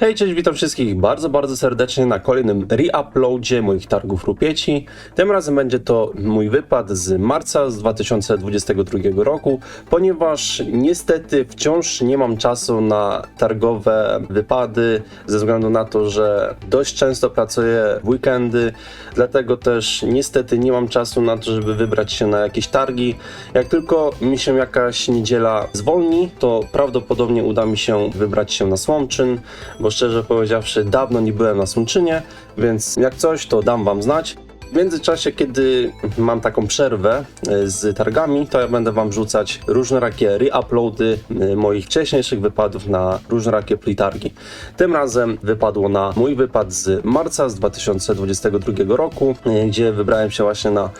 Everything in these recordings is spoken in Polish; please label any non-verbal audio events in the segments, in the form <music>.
Hej, cześć, witam wszystkich bardzo, bardzo serdecznie na kolejnym reuploadzie moich targów rupieci. Tym razem będzie to mój wypad z marca z 2022 roku, ponieważ niestety wciąż nie mam czasu na targowe wypady, ze względu na to, że dość często pracuję w weekendy, dlatego też niestety nie mam czasu na to, żeby wybrać się na jakieś targi. Jak tylko mi się jakaś niedziela zwolni, to prawdopodobnie uda mi się wybrać się na Słomczyn, bo szczerze powiedziawszy dawno nie byłem na Słomczynie, więc jak coś to dam wam znać. W międzyczasie, kiedy mam taką przerwę e, z targami, to ja będę wam wrzucać różnorakie reuploady e, moich wcześniejszych wypadów na różnorakie plitargi. Tym razem wypadło na mój wypad z marca z 2022 roku, e, gdzie wybrałem się właśnie na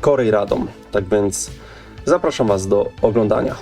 Korej Radom. Tak więc zapraszam was do oglądania.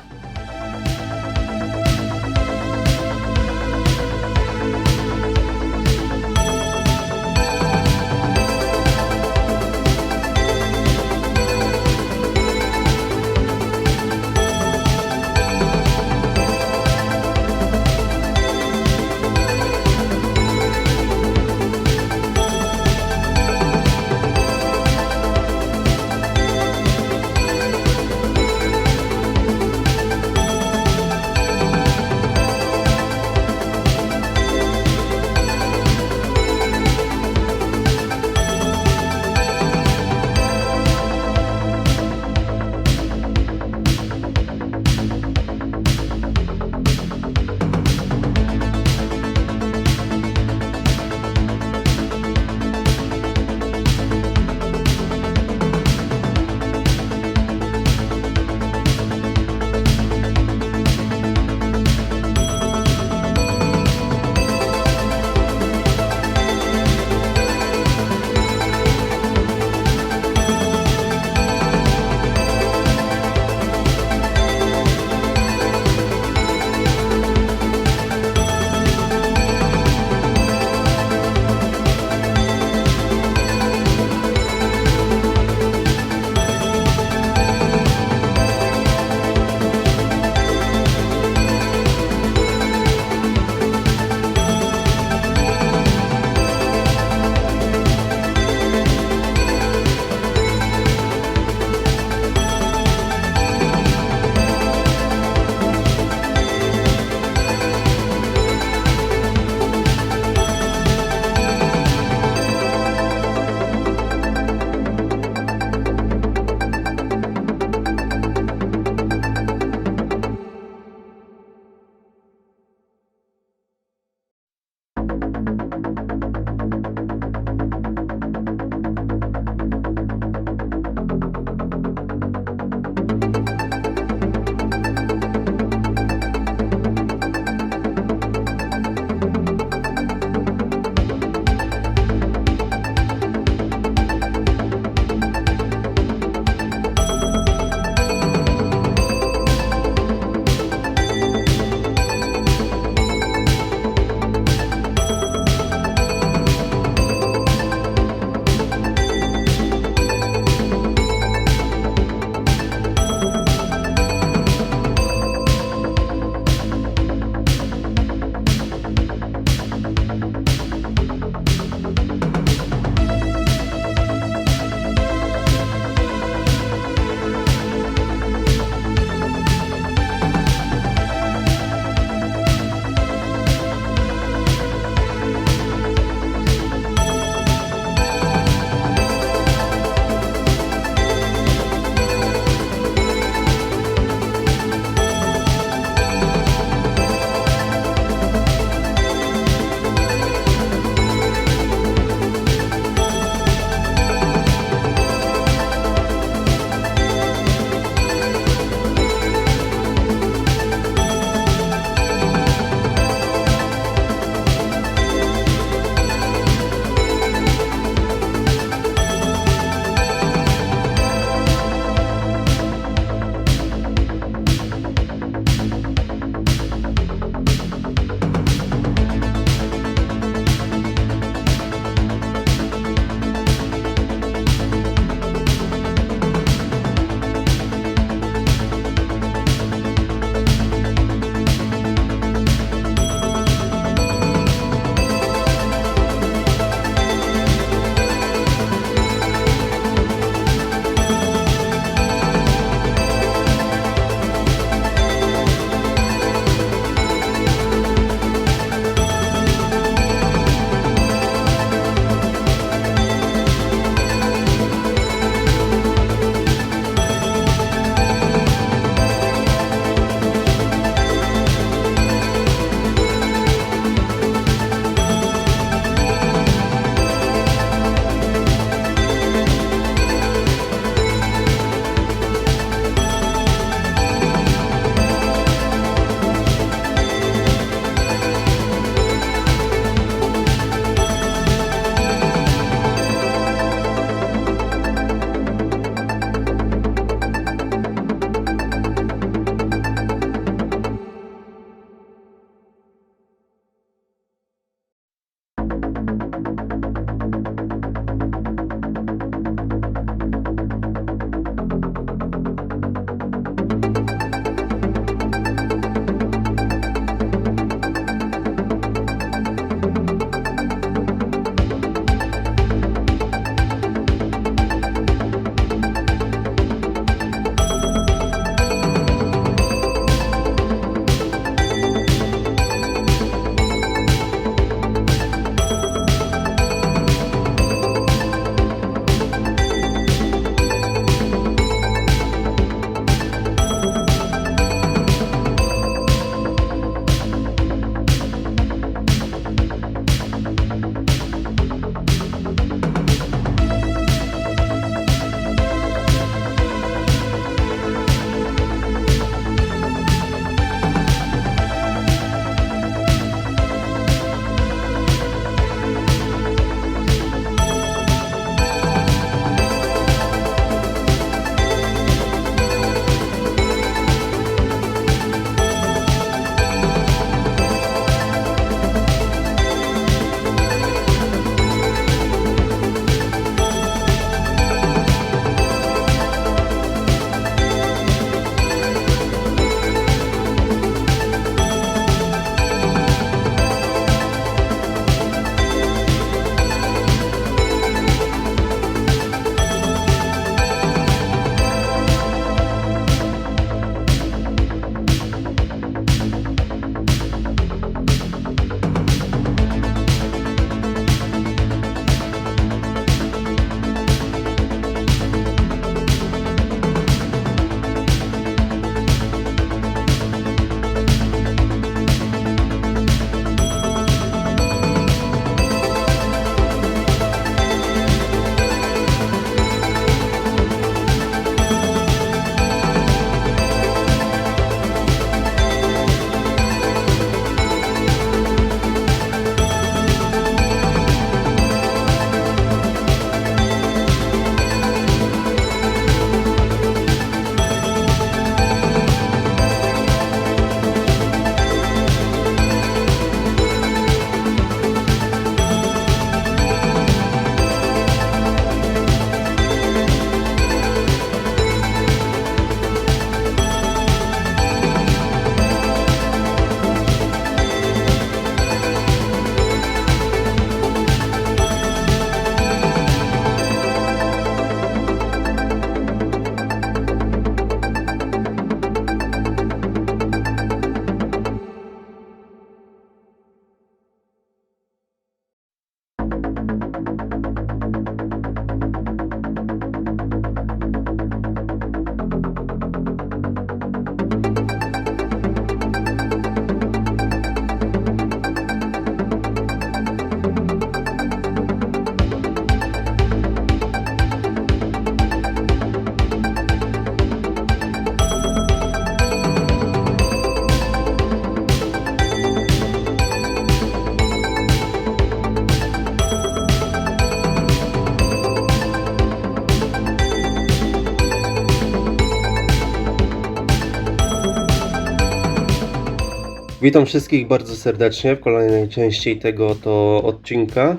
Witam wszystkich bardzo serdecznie w kolejnej części tego to odcinka.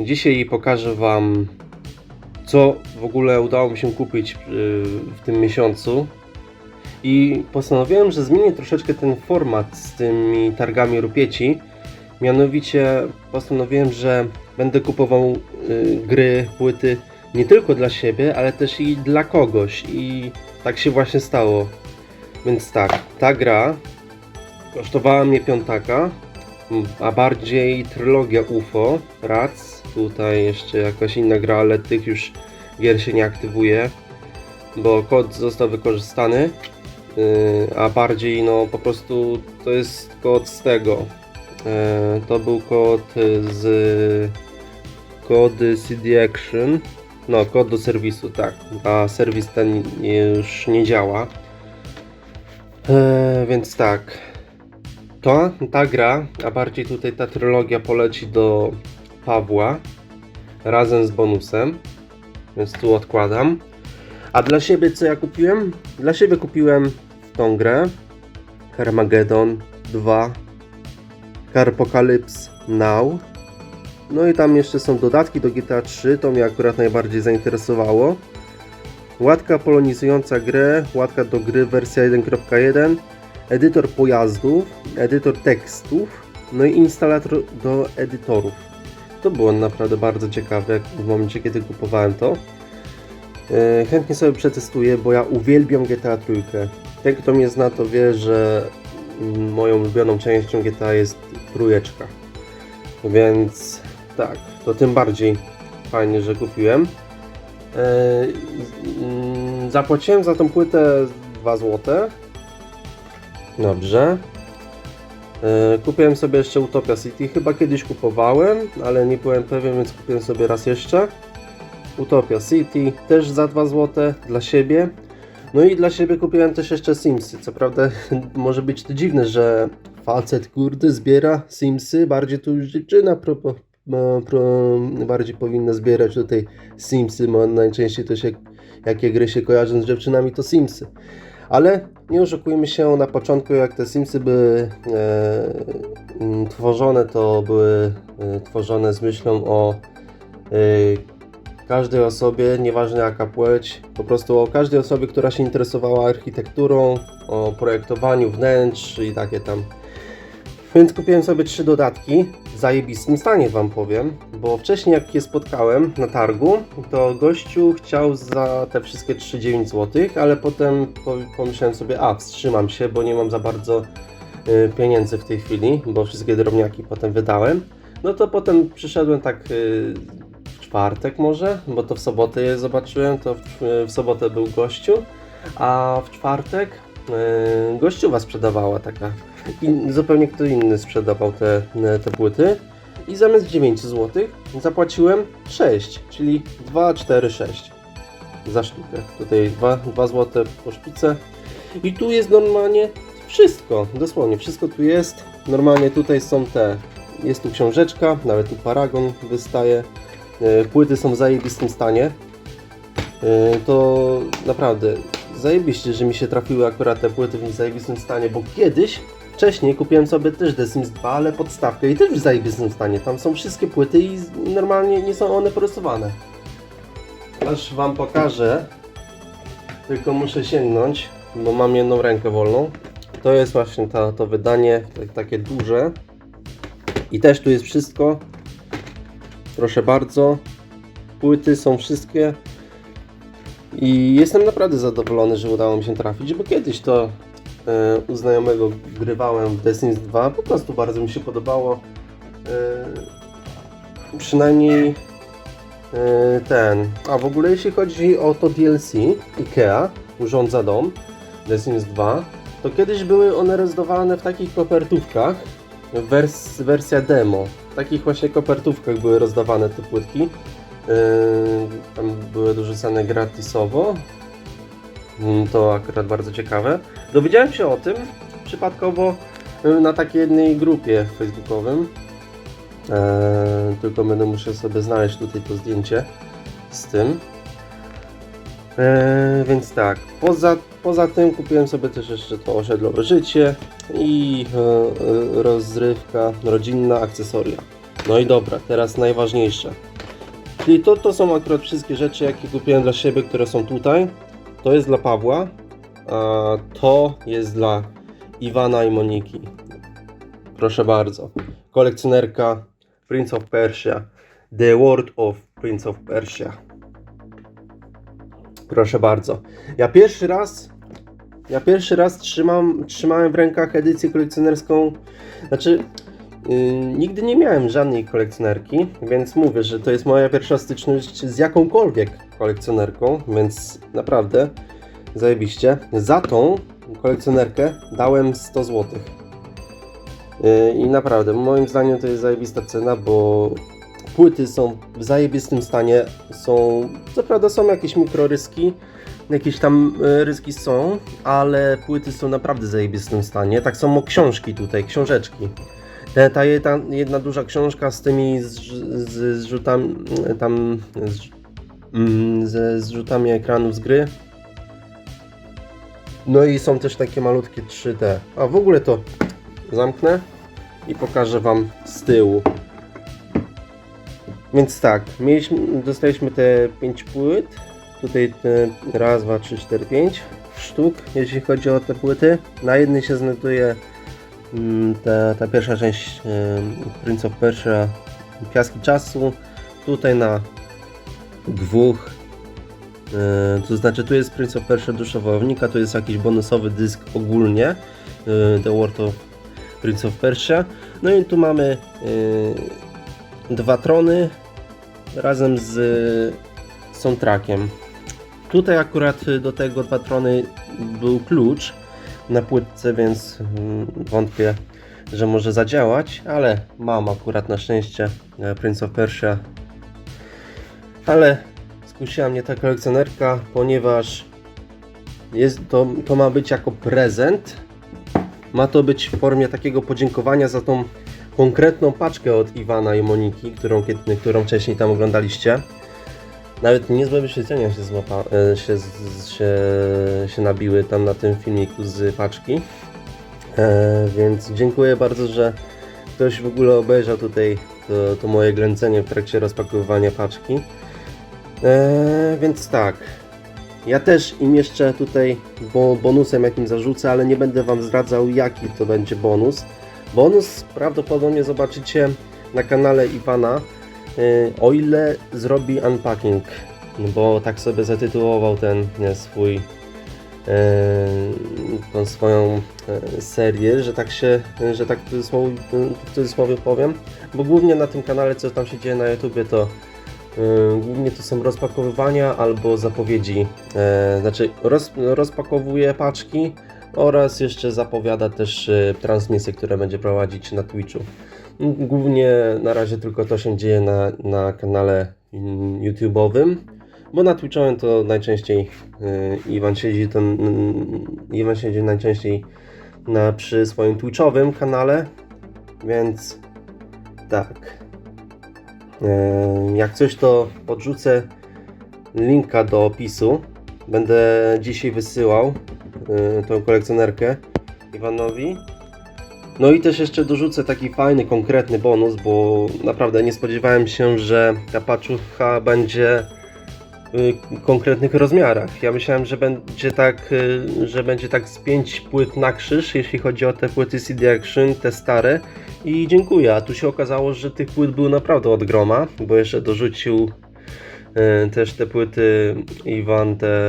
Dzisiaj pokażę Wam, co w ogóle udało mi się kupić y, w tym miesiącu. I postanowiłem, że zmienię troszeczkę ten format z tymi targami rupieci. Mianowicie postanowiłem, że będę kupował y, gry, płyty nie tylko dla siebie, ale też i dla kogoś. I tak się właśnie stało. Więc tak, ta gra kosztowała mnie piątaka, a bardziej trylogia UFO, RAC. Tutaj jeszcze jakaś inna gra, ale tych już gier się nie aktywuje, bo kod został wykorzystany. Yy, a bardziej no po prostu to jest kod z tego. Yy, to był kod z kody CD Action. No, kod do serwisu, tak. A serwis ten już nie działa. Yy, więc tak. To, ta gra, a bardziej tutaj ta trylogia poleci do Pawła razem z bonusem. Więc tu odkładam. A dla siebie co ja kupiłem? Dla siebie kupiłem tą grę Carmageddon 2 Carpocalypse Now No i tam jeszcze są dodatki do GTA 3, to mnie akurat najbardziej zainteresowało. Łatka polonizująca grę, łatka do gry wersja 1.1, edytor pojazdów, edytor tekstów, no i instalator do edytorów. To było naprawdę bardzo ciekawe w momencie kiedy kupowałem to. E, Chętnie sobie przetestuję, bo ja uwielbiam GTA trójkę. Ten kto mnie zna to wie, że moją ulubioną częścią GTA jest trójeczka. Więc tak, to tym bardziej fajnie, że kupiłem. E, Zapłaciłem za tą płytę 2 zł. Dobrze. E, Kupiłem sobie jeszcze Utopia City. Chyba kiedyś kupowałem, ale nie byłem pewien, więc kupiłem sobie raz jeszcze. Utopia City też za 2 zł dla siebie. No i dla siebie kupiłem też jeszcze Simsy. Co prawda <laughs> może być to dziwne, że facet kurde zbiera Simsy, bardziej to już dziewczyna pro, pro, bardziej powinna zbierać tutaj Simsy, bo najczęściej to się, jakie gry się kojarzą z dziewczynami to Simsy. Ale nie oszukujmy się, na początku jak te Simsy były e, tworzone, to były e, tworzone z myślą o e, każdej osobie, nieważne jaka płeć, po prostu o każdej osobie, która się interesowała architekturą, o projektowaniu wnętrz i takie tam. Więc kupiłem sobie trzy dodatki w zajebistym stanie wam powiem, bo wcześniej jak je spotkałem na targu, to gościu chciał za te wszystkie 3,9 zł, ale potem po- pomyślałem sobie, a wstrzymam się, bo nie mam za bardzo y, pieniędzy w tej chwili, bo wszystkie drobniaki potem wydałem. No to potem przyszedłem tak y, w czwartek może, bo to w sobotę je zobaczyłem, to w, w sobotę był gościu, a w czwartek y, gościuwa sprzedawała taka i zupełnie kto inny sprzedawał te, te płyty i zamiast 9 zł zapłaciłem 6, czyli 2, 4, 6 za sztukę. Tutaj 2, 2 zł po szpice i tu jest normalnie wszystko, dosłownie wszystko tu jest. Normalnie tutaj są te, jest tu książeczka, nawet tu paragon wystaje. E, Płyty są w zajebistym stanie. E, To naprawdę zajebiście, że mi się trafiły akurat te płyty w zajebistym stanie, bo kiedyś Wcześniej kupiłem sobie też The Sims 2, ale podstawkę i też w zajebistym stanie. Tam są wszystkie płyty i normalnie nie są one porysowane. Aż wam pokażę. Tylko muszę sięgnąć, bo mam jedną rękę wolną. To jest właśnie ta, to wydanie, tak- takie duże. I też tu jest wszystko. Proszę bardzo. Płyty są wszystkie. I jestem naprawdę zadowolony, że udało mi się trafić, bo kiedyś to e, u znajomego grywałem w Sims 2. Po prostu bardzo mi się podobało. E, przynajmniej e, ten. A w ogóle jeśli chodzi o to DLC IKEA urządza dom Sims 2, to kiedyś były one rozdawane w takich kopertówkach. Wers, wersja demo. W takich właśnie kopertówkach były rozdawane te płytki. Yy, tam były dorzucane gratisowo. Mm, To akurat bardzo ciekawe. Dowiedziałem się o tym przypadkowo y, na takiej jednej grupie facebookowym. Eee, tylko będę musiał sobie znaleźć tutaj to zdjęcie z tym. Więc tak, poza, poza tym kupiłem sobie też jeszcze to osiedlowe życie i rozrywka rodzinna, akcesoria. No i dobra, teraz najważniejsze. Czyli to, to są akurat wszystkie rzeczy, jakie kupiłem dla siebie, które są tutaj. To jest dla Pawła, a to jest dla Iwana i Moniki. Proszę bardzo. Kolekcjonerka Prince of Persia. The World of Prince of Persia. Proszę bardzo. Ja pierwszy raz ja pierwszy raz trzymam, trzymałem w rękach edycję kolekcjonerską. Znaczy, yy, nigdy nie miałem żadnej kolekcjonerki, więc mówię, że to jest moja pierwsza styczność z jakąkolwiek kolekcjonerką, więc naprawdę zajebiście. Za tą kolekcjonerkę dałem 100 zł. Yy, I naprawdę, moim zdaniem to jest zajebista cena, bo płyty są w zajebistym stanie. Są, co prawda są jakieś mikroryski, jakieś tam e, ryski są, ale płyty są naprawdę w zajebistym stanie. Tak samo książki tutaj, książeczki. Te, ta jedna, duża książka z tymi z, z, zrzutami, tam, z, mm, ze zrzutami ekranów z gry. No i są też takie malutkie 3D. A w ogóle to zamknę i pokażę Wam z tyłu. Więc tak, mieliśmy, dostaliśmy te 5 płyt. Tutaj te raz, dwa, trzy, cztery, pięć sztuk, jeśli chodzi o te płyty. Na jednej się znajduje ta, ta pierwsza część ym, Prince of Persia Piaski Czasu. Tutaj na dwóch yy, to znaczy tu jest Prince of Persia Dusza Wojownika, tu jest jakiś bonusowy dysk ogólnie yy, The World of Prince of Persia. No i tu mamy dwa trony razem z soundtrackiem. Tutaj akurat do tego dwa trony był klucz na płytce, więc mm, wątpię, że może zadziałać, ale mam akurat na szczęście e, Prince of Persia. Ale skusiła mnie ta kolekcjonerka, ponieważ jest to, to ma być jako prezent. Ma to być w formie takiego podziękowania za tą konkretną paczkę od Iwana i Moniki, którą, którą wcześniej tam oglądaliście. Nawet niezłe wyświetlenia się, złapa, e, się, się, się nabiły tam na tym filmiku z paczki. E, więc dziękuję bardzo, że ktoś w ogóle obejrzał tutaj to, to moje glęcenie w trakcie rozpakowywania paczki. E, więc tak. Ja też im jeszcze tutaj bo bonusem jakim zarzucę, ale nie będę Wam zdradzał jaki to będzie bonus. Bonus prawdopodobnie zobaczycie na kanale Iwana, o ile zrobi unpacking, bo tak sobie zatytułował ten nie, swój y, tą swoją y, serię, że tak się, że tak w cudzysłowie, w cudzysłowie powiem, bo głównie na tym kanale co tam się dzieje na YouTubie to y, głównie to są rozpakowywania albo zapowiedzi, y, znaczy roz, rozpakowuje paczki oraz jeszcze zapowiada też y, transmisje, które będzie prowadzić na Twitchu. Głównie na razie tylko to się dzieje na, na kanale YouTube'owym, bo na Twitchowym to najczęściej y, Iwan siedzi, to, mm, Iwan siedzi najczęściej na, przy swoim Twitchowym kanale, więc tak. Y, Jak coś to podrzucę linka do opisu. Będę dzisiaj wysyłał y, tą kolekcjonerkę Iwanowi. No i też jeszcze dorzucę taki fajny, konkretny bonus, bo naprawdę nie spodziewałem się, że ta paczucha będzie y, w konkretnych rozmiarach. Ja myślałem, że będzie tak, y, że będzie tak z 5 płyt na krzyż, jeśli chodzi o te płyty CD Action, te stare. I dziękuję, a tu się okazało, że tych płyt było naprawdę od groma, bo jeszcze dorzucił y, też te płyty Iwan, te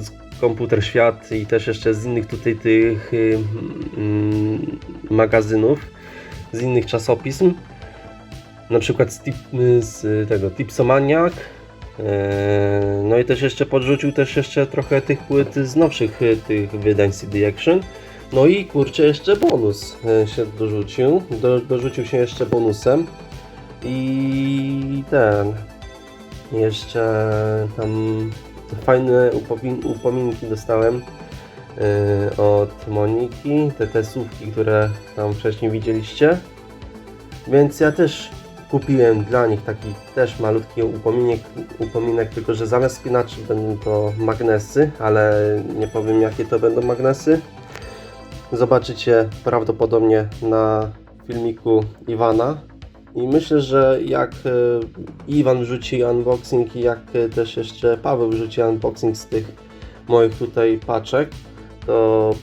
z Komputer Świat i też jeszcze z innych tutaj tych y, mm, magazynów, z innych czasopism. Na przykład z, tip, z tego Tipsomaniac. e, No i też jeszcze podrzucił też jeszcze trochę tych płyt z nowszych y, tych wydań CD Action. No i kurczę jeszcze bonus e, się dorzucił. Do, dorzucił się jeszcze bonusem. I ten jeszcze tam fajne upominki dostałem od Moniki, te słówki, które tam wcześniej widzieliście. Więc ja też kupiłem dla nich taki też malutki upominek, upominek tylko że zamiast spinaczy będą to magnesy, ale nie powiem jakie to będą magnesy. Zobaczycie prawdopodobnie na filmiku Iwana. I myślę, że jak e, Iwan wrzuci unboxing i jak też jeszcze Paweł wrzuci unboxing z tych moich tutaj paczek, to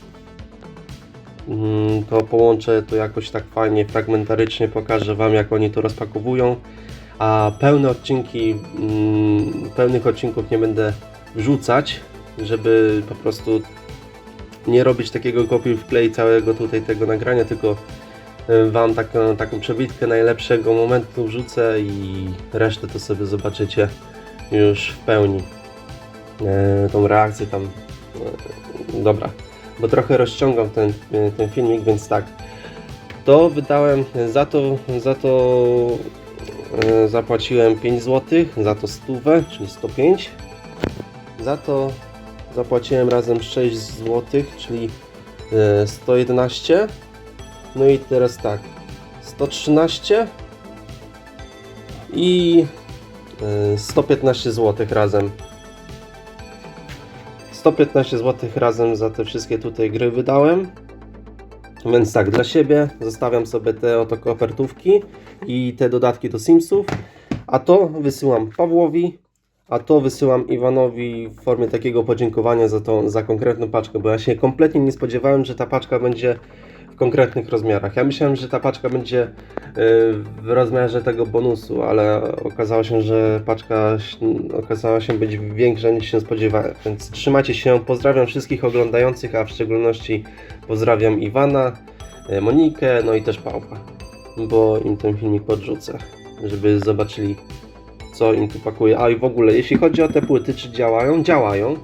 Mm, to połączę to jakoś tak fajnie, fragmentarycznie, pokażę Wam jak oni to rozpakowują, a pełne odcinki, mm, pełnych odcinków nie będę wrzucać, żeby po prostu nie robić takiego kopiuj wklej całego tutaj tego nagrania, tylko y, Wam taką, taką przebitkę najlepszego momentu wrzucę i resztę to sobie zobaczycie już w pełni. E, tą reakcję tam. E, dobra, bo trochę rozciągam ten, e, ten filmik, więc tak. To wydałem za to, za to e, zapłaciłem 5 zł, za to stówę, czyli 105. Za to zapłaciłem razem 6 zł, czyli e, 111. No i teraz tak, 113 i e, 115 zł razem. 115 zł razem za te wszystkie tutaj gry wydałem. Więc tak, dla siebie zostawiam sobie te oto kopertówki i te dodatki do Simsów. A to wysyłam Pawłowi, a to wysyłam Iwanowi w formie takiego podziękowania za tą, za konkretną paczkę, bo ja się kompletnie nie spodziewałem, że ta paczka będzie konkretnych rozmiarach. Ja myślałem, że ta paczka będzie y, w rozmiarze tego bonusu, ale okazało się, że paczka okazała się być większa niż się spodziewałem. Więc trzymajcie się, pozdrawiam wszystkich oglądających, a w szczególności pozdrawiam Iwana, y, Monikę, no i też Pawła, bo im ten filmik podrzucę, żeby zobaczyli co im tu pakuje. A i w ogóle, jeśli chodzi o te płyty, czy działają? Działają.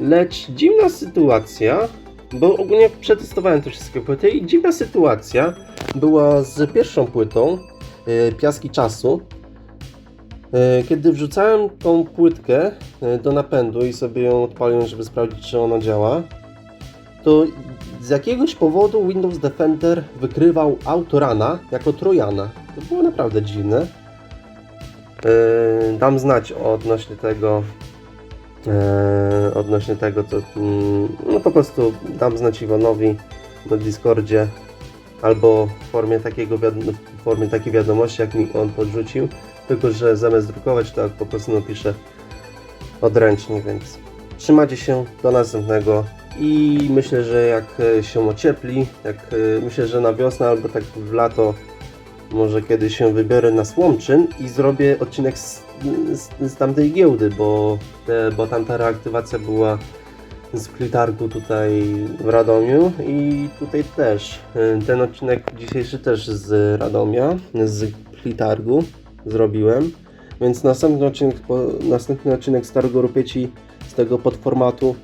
Lecz dziwna sytuacja, bo ogólnie przetestowałem te wszystkie płyty i dziwna sytuacja była z pierwszą płytą e, Piaski Czasu. E, Kiedy wrzucałem tą płytkę e, do napędu i sobie ją odpaliłem, żeby sprawdzić, czy ona działa, to z jakiegoś powodu Windows Defender wykrywał Autorana jako Trojana. To było naprawdę dziwne. Dam znać odnośnie tego yy, odnośnie tego co mm, no po prostu dam znać Iwanowi na Discordzie albo w formie takiego wiad- w formie takiej wiadomości jak mi on podrzucił. Tylko że zamiast drukować to po prostu napiszę odręcznie więc trzymajcie się do następnego. I myślę, że jak e, się ociepli, jak e, myślę, że na wiosnę albo tak w lato może kiedy się wybiorę na Słomczyn i zrobię odcinek z, z, z tamtej giełdy, bo, te, bo tamta reaktywacja była z Klitargu tutaj w Radomiu i tutaj też. Y, Ten odcinek dzisiejszy też z Radomia, z Klitargu zrobiłem, więc następny odcinek, następny odcinek z Targu Rupieci z tego podformatu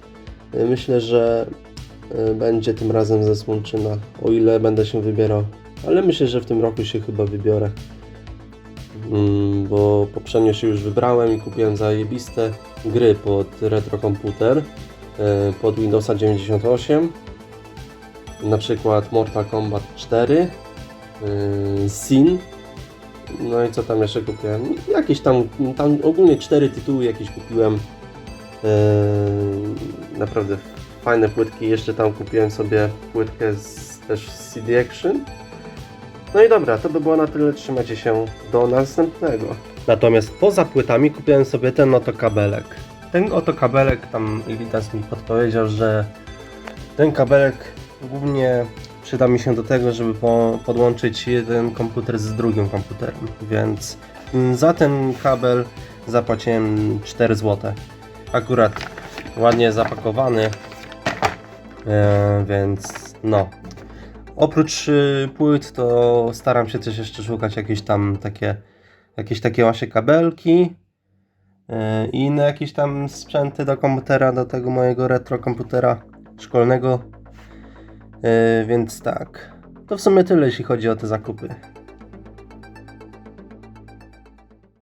y, myślę, że y, będzie tym razem ze Słomczyna, o ile będę się wybierał. Ale myślę, że w tym roku się chyba wybiorę. Mm, bo poprzednio się już wybrałem i kupiłem zajebiste gry pod retro komputer, e, pod Windowsa 98. Na przykład Mortal Kombat 4, e, Sin. No i co tam jeszcze kupiłem? Jakieś tam, tam ogólnie cztery tytuły jakieś kupiłem. E, naprawdę fajne płytki. Jeszcze tam kupiłem sobie płytkę z, też z CD Action. No i dobra, to by było na tyle. Trzymajcie się do następnego. Natomiast poza płytami kupiłem sobie ten oto kabelek. Ten oto kabelek, tam Ilitas mi podpowiedział, że ten kabelek głównie przyda mi się do tego, żeby po, podłączyć jeden komputer z drugim komputerem. Więc mm, za ten kabel zapłaciłem 4 zł. Akurat ładnie zapakowany, e, więc no, Oprócz y, płyt to staram się też jeszcze szukać jakieś tam takie jakieś takie właśnie kabelki y, i inne jakieś tam sprzęty do komputera, do tego mojego retro komputera szkolnego. Y, więc tak. To w sumie tyle jeśli chodzi o te zakupy.